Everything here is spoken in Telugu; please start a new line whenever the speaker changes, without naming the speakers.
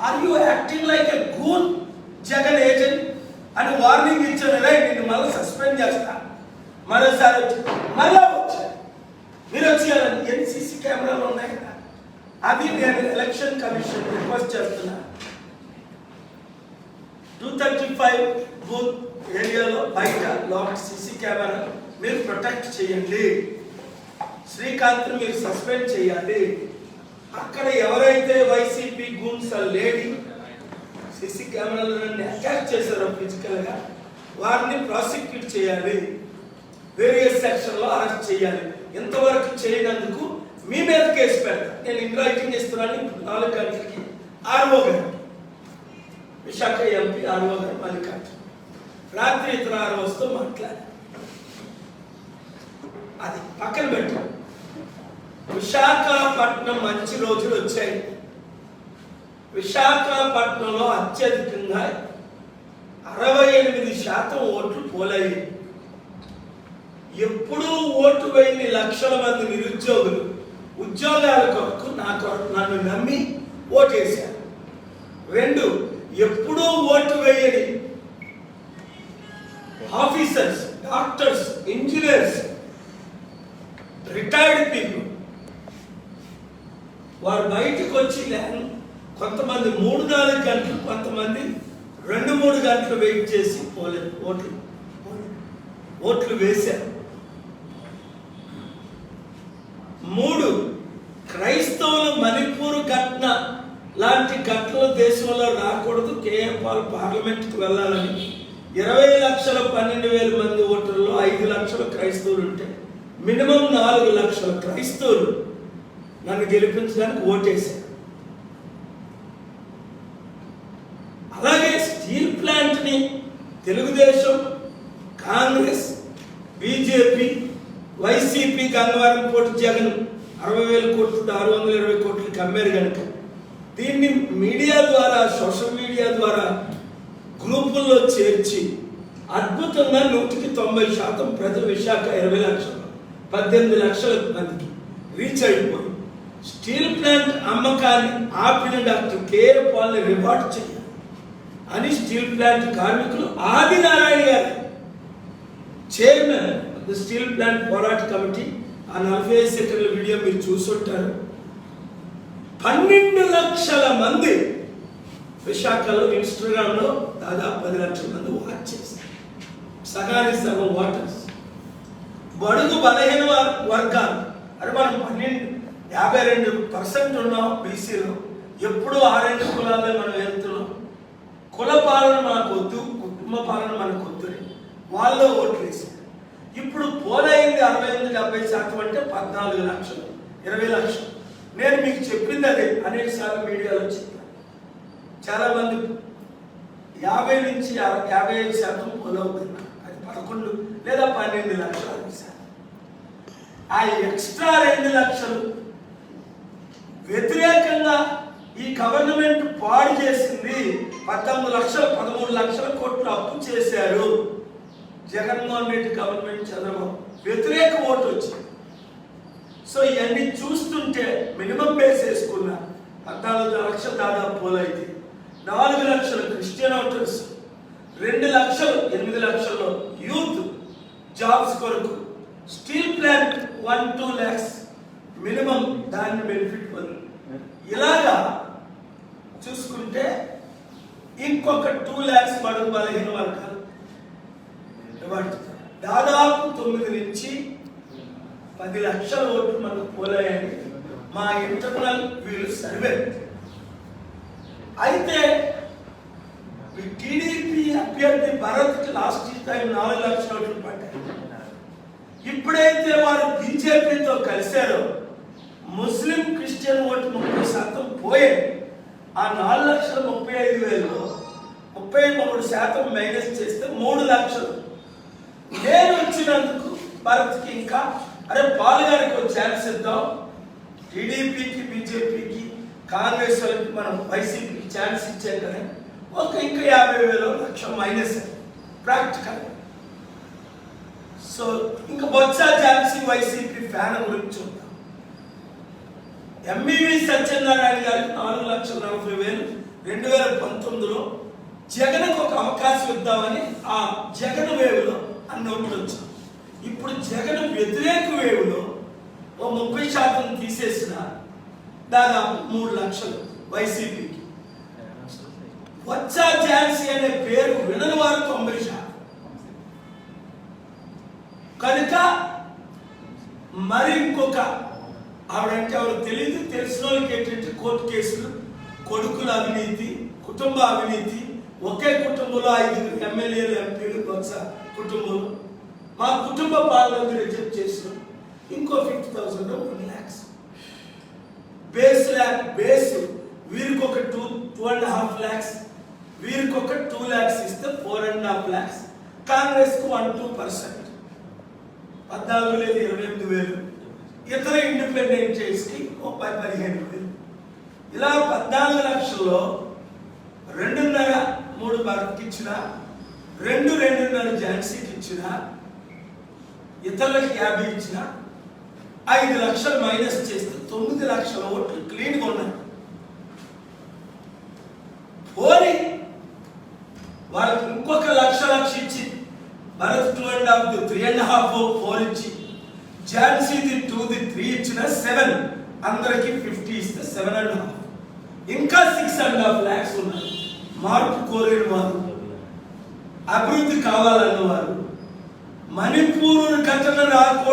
Are you acting like a goon Jagan agent అని వార్నింగ్ ఇచ్చాను రే నేను మళ్ళీ సస్పెండ్ చేస్తా. మరోసారి వచ్చి మళ్ళా వచ్చాను మీరు వచ్చి ఎన్సీసీ కెమెరాలు ఉన్నాయి కదా. అది నేను ఎలక్షన్ కమిషన్ రిక్వెస్ట్ చేస్తున్నా. టూ థర్టీ ఫైవ్ బూత్ ఏరియాలో బయట లోపల సీసీ కెమెరా మీరు ప్రొటెక్ట్ చేయండి. శ్రీకాంత్ మీరు సస్పెండ్ చేయాలి. అక్కడ ఎవరైతే వైసీపీ గూమ్స్ లేడీ సీసీ కెమెరాలను అటాక్ చేశారో ఫిజికల్గా వారిని ప్రాసిక్యూట్ చేయాలి. వేరియస్ సెక్షన్లో అరెస్ట్ చేయాలి. ఎంతవరకు చేయనందుకు మీ మీద కేసు పెడతా. నేను ఇన్ రైటింగ్ ఇస్తున్నాను నాలుగు గంటలకి ఆర్ఓ గారు విశాఖ ఎంపీ ఆర్ఓ గారు మల్లికార్జున. రాత్రి ఇతర ఆర్ఓస్తో మాట్లాడారు. అది పక్కన పెట్టు విశాఖపట్నం మంచి రోజులు వచ్చాయి. విశాఖపట్నంలో అత్యధికంగా అరవై ఎనిమిది శాతం ఓట్లు పోలయ్యాయి. ఎప్పుడూ ఓటు వేయని లక్షల మంది నిరుద్యోగులు ఉద్యోగాల కొరకు నా కొరకు నన్ను నమ్మి ఓటేశారు. రెండు ఎప్పుడూ ఓటు వేయని officers doctors engineers retired people వారు బయటకు వచ్చి లే- కొంతమంది మూడు నాలుగు గంటలు కొంతమంది రెండు మూడు గంటలు వెయిట్ చేసి పోలేదు ఓట్లు ఓట్లు వేశారు. మూడు క్రైస్తవులు మణిపూర్ ఘటన లాంటి ఘటనలు దేశంలో రాకూడదు. కేఎం పాల్ పార్లమెంట్కి వెళ్ళాలని. ఇరవై లక్షల పన్నెండు వేల మంది ఓటర్లో ఐదు లక్షల క్రైస్తవులు ఉంటే మినిమం నాలుగు లక్షల క్రైస్తవులు నన్ను గెలిపించడానికి ఓటేశారు అలాగే స్టీల్ ప్లాంట్ని తెలుగుదేశం కాంగ్రెస్ బీజేపీ వైసీపీ గంగవారం కోటి జగన్ అరవై వేల కోట్లు ఆరు వందల ఇరవై కోట్లకి అమ్మారు కనుక దీన్ని మీడియా ద్వారా సోషల్ మీడియా ద్వారా గ్రూపుల్లో చేర్చి అద్భుతంగా నూటికి తొంభై శాతం ప్రజలు విశాఖ ఇరవై లక్షలు పద్దెనిమిది లక్షల మందికి రీచ్ అయిపోయింది. స్టీల్ ప్లాంట్ అమ్మకాన్ని ఆపిన డాక్టర్ కే పాల్ని రివార్డ్ చేయాలి. అని స్టీల్ ప్లాంట్ కార్మికులు Adinarayana garu chairman the steel plant పోరాట కమిటీ ఆ నలభై ఐదు సెకండ్ల వీడియో మీరు చూసుంటారు. పన్నెండు లక్షల మంది విశాఖలో ఇన్స్టాగ్రామ్లో దాదాపు పది లక్షల మంది వాచ్ చేశారు. సగానికి సగం వాటర్స్. బడుగు బలహీన వర్గాలు. అరే మనం పన్నెండు యాభై రెండు పర్సెంట్ ఉన్నాం బీసీలో ఎప్పుడు ఆ రెండు కులాలే మనం వెళ్తున్నాం. కుల పాలన మనకు వద్దు కుటుంబ పాలన మనకు వద్దు వాళ్ళు ఓట్లు వేసారు ఇప్పుడు పోలైంది అరవై ఎనిమిది డెబ్బై శాతం అంటే పద్నాలుగు లక్షలు ఇరవై లక్షలు. నేను మీకు చెప్పింది అదే అనేక సార్లు మీడియాలో చెప్పాను. చాలా మంది యాభై నుంచి అర- యాభై ఐదు శాతం పోలవుతున్నారు అది పదకొండు లేదా పన్నెండు లక్షలు అనిపిస్తారు ఆ ఎక్స్ట్రా రెండు లక్షలు వ్యతిరేకంగా ఈ గవర్నమెంట్ పాడు చేసింది పద్దెనిమిది లక్షలు పదమూడు లక్షల కోట్లు అప్పు చేశారు జగన్మోహన్ రెడ్డి గవర్నమెంట్ చంద్రబాబు. వ్యతిరేక ఓటు వచ్చింది. సో ఇవన్నీ చూస్తుంటే మినిమం బేస్ వేసుకున్న పద్నాలుగు లక్షల దాదాపు పోలైతే నాలుగు లక్షలు క్రిస్టియన్ ఓటర్స్ రెండు లక్షలు ఎనిమిది లక్షల్లో యూత్ జాబ్స్ కొరకు. Steel plant one two lakhs minimum దాన్ని బెనిఫిట్ పొంది. ఇలాగా చూసుకుంటే ఇంకొక టూ ల్యాక్స్ బడుగు బలహీన వర్గాలు దాదాపు తొమ్మిది నుంచి పది లక్షల ఓట్లు మనకు పోలాయని మా ఇంటర్నల్ వీళ్ళు సర్వే అయితే టీడీపీ అభ్యర్థి భరత్కి లాస్ట్ టైం నాలుగు లక్షల ఓట్లు పడ్డాయి. ఇప్పుడైతే వారు బీజేపీతో కలిశారో. ముస్లిం క్రిస్టియన్ ఓటు ముప్పై శాతం పోయే ఆ నాలుగు లక్షల ముప్పై ఐదు వేలు ముప్పై మూడు శాతం మైనస్ చేస్తే మూడు లక్షలు. నేను వచ్చినందుకు భారత్కి ఇంకా అరే పాలుగారికి ఒక ఛాన్స్ ఇద్దాం. టీడీపీకి బీజేపీకి కాంగ్రెస్ వాళ్ళకి మనం వైసీపీకి ఛాన్స్ ఇచ్చాం కదా. ఒక ఇంకా యాభై వేలు లక్ష మైనస్ ప్రాక్టికల్ సో ఇంకా బొత్స ఛాన్స్ వైసీపీ ఫ్యాన్ గురించి చూద్దాం. ఎంబీబీ సత్యనారాయణ గారికి నాలుగు లక్షల నలభై వేలు. రెండు వేల పంతొమ్మిదిలో జగన్కు ఒక అవకాశం ఇద్దామని ఆ జగన్ వేవులో అన్ని ఓట్లు ఇప్పుడు జగన్ వ్యతిరేక వేవులో ఓ ముప్పై శాతం తీసేసిన దాదాపు మూడు లక్షలు వైసీపీకి. వచ్చా ఝాన్సీ అనే పేరు వినని వారు తొంభై శాతం. కనుక మరి ఇంకొక ఆవిడంటే ఆవిడ తెలియదు తెలిసిన వాళ్ళకి ఏంటంటే కోర్టు కేసులు కొడుకుల అవినీతి కుటుంబ అవినీతి ఒకే కుటుంబంలో ఐదుగురు ఎమ్మెల్యేలు ఎంపీలు బహుశా కుటుంబంలో. మా కుటుంబ పాలన రిజెక్ట్ చేసిన ఇంకో fifty thousand one lakhs base lakh base వీరికి ఒక two two and half lakhs. వీరికి ఒక టూ ల్యాక్స్ ఇస్తే ఫోర్ అండ్ హాఫ్ ల్యాక్స్. కాంగ్రెస్కు వన్ టూ పర్సెంట్. పద్నాలుగు లేదు ఇరవై ఎనిమిది వేలు. ఇతర ఇండిపెండెంట్ చేసి ఒక పది పదిహేను వేలు. ఇలా పద్నాలుగు లక్షల్లో రెండున్నర మూడు భారత్కి ఇచ్చిన రెండు రెండున్నర ఝాన్సీకి ఇచ్చిన ఇతరులకు యాభై ఇచ్చిన ఐదు లక్షలు మైనస్ చేస్తే తొమ్మిది లక్షల ఓట్లు క్లీన్గా ఉన్నాయి. పోని వాళ్ళకి ఇంకొక లక్ష లక్ష ఇచ్చి Bharat two and half three and half four ఇచ్చి ఝాన్సీది టూ ది త్రీ ఇచ్చిన సెవెన్. అందరికి ఫిఫ్టీ ఇస్తే సెవెన్ అండ్ హాఫ్. ఇంకా సిక్స్ అండ్ హాఫ్ ల్యాక్స్ ఉన్నారు. మార్పు కోరిన వారు అభివృద్ధి కావాలన్న వారు మణిపూర్ ఘటన రాకూడదు.